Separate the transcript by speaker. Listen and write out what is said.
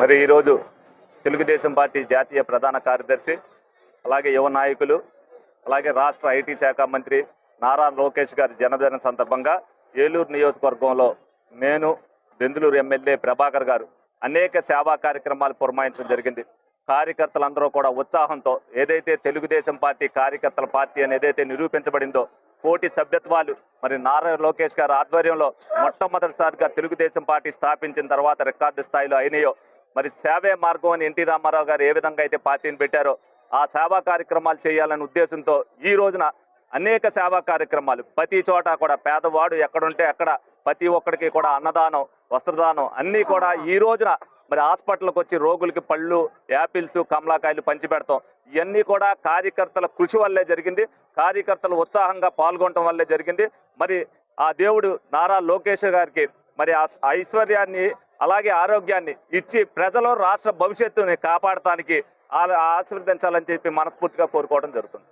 Speaker 1: మరి ఈరోజు తెలుగుదేశం పార్టీ జాతీయ ప్రధాన కార్యదర్శి అలాగే యువ నాయకులు అలాగే రాష్ట్ర ఐటీ శాఖ మంత్రి నారా లోకేష్ గారి జన్మదిన సందర్భంగా ఏలూరు నియోజకవర్గంలో నేను దెందులూరు ఎమ్మెల్యే ప్రభాకర్ గారు అనేక సేవా కార్యక్రమాలు పురమాయించడం జరిగింది. కార్యకర్తలందరూ కూడా ఉత్సాహంతో ఏదైతే తెలుగుదేశం పార్టీ కార్యకర్తల పార్టీ అని ఏదైతే నిరూపించబడిందో కోటి సభ్యత్వాలు మరి నారా లోకేష్ గారి ఆధ్వర్యంలో మొట్టమొదటిసారిగా తెలుగుదేశం పార్టీ స్థాపించిన తర్వాత రికార్డు స్థాయిలో అయినాయో మరి సేవే మార్గం అని ఎన్టీ రామారావు గారు ఏ విధంగా అయితే పార్టీని పెట్టారో ఆ సేవా కార్యక్రమాలు చేయాలనే ఉద్దేశంతో ఈ రోజున అనేక సేవా కార్యక్రమాలు. ప్రతి చోట కూడా పేదవాడు ఎక్కడుంటే అక్కడ ప్రతి ఒక్కడికి కూడా అన్నదానం వస్త్రదానం అన్నీ కూడా ఈ రోజున మరి హాస్పిటల్కి వచ్చి రోగులకి పళ్ళు యాపిల్స్ కమలాకాయలు పంచిపెడతాం ఇవన్నీ కూడా కార్యకర్తల కృషి వల్లే జరిగింది. కార్యకర్తలు ఉత్సాహంగా పాల్గొనడం వల్లే జరిగింది. మరి ఆ దేవుడు నారా లోకేష్ గారికి మరి ఆ ఐశ్వర్యాన్ని అలాగే ఆరోగ్యాన్ని ఇచ్చి ప్రజలు రాష్ట్ర భవిష్యత్తుని కాపాడటానికి ఆ- ఆశీర్వదించాలని చెప్పి మనస్ఫూర్తిగా కోరుకోవడం జరుగుతుంది.